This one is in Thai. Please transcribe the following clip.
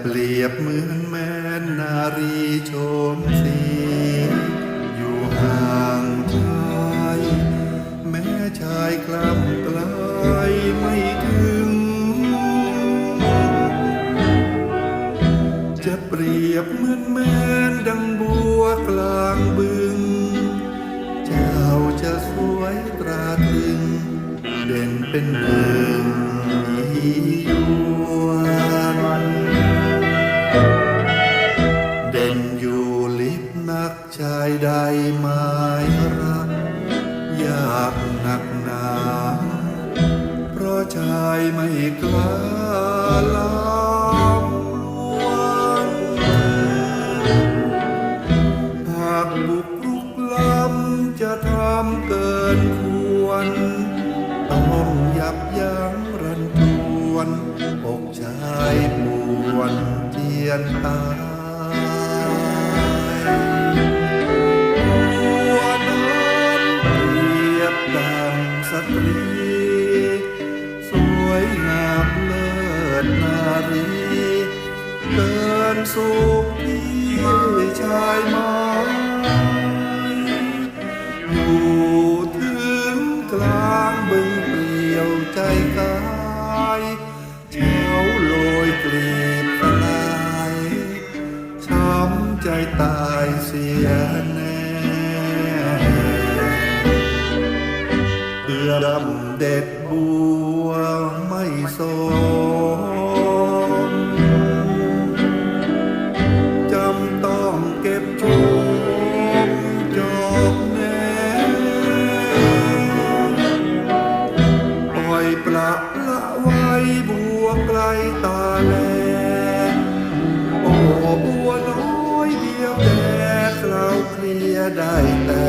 เปรียบเหมือนแม่นารีโฉมสีอยู่ห่างชายแม้ชายกล้ำไกลไม่ถึง จะเปรียบเหมือนแม่ดังบัวกลางบึง เจ้าจะสวยตราตรึง เด่นเป็นหนึ่ง ชายใดหมายรักยากหนักหนา เพราะชายไม่กล้าลามลวงหากบุกรุกล้ำจะทำเกินควร ต้องยับยั้งรันทวนอกชายปวนเจียนตา ลิศนารีเกินสุขที่ชายไม้อยู่ถึงกลางบึงเปลี่ยวใจกายเช้าโรยกลีบสลายช้ำใจตายเสียแน่เอื้อดำเด็ดบัวไม่สม ละไว้บัวไกลตาแล โอ้บัวน้อยเดียวแต่คราวเคลียได้แต่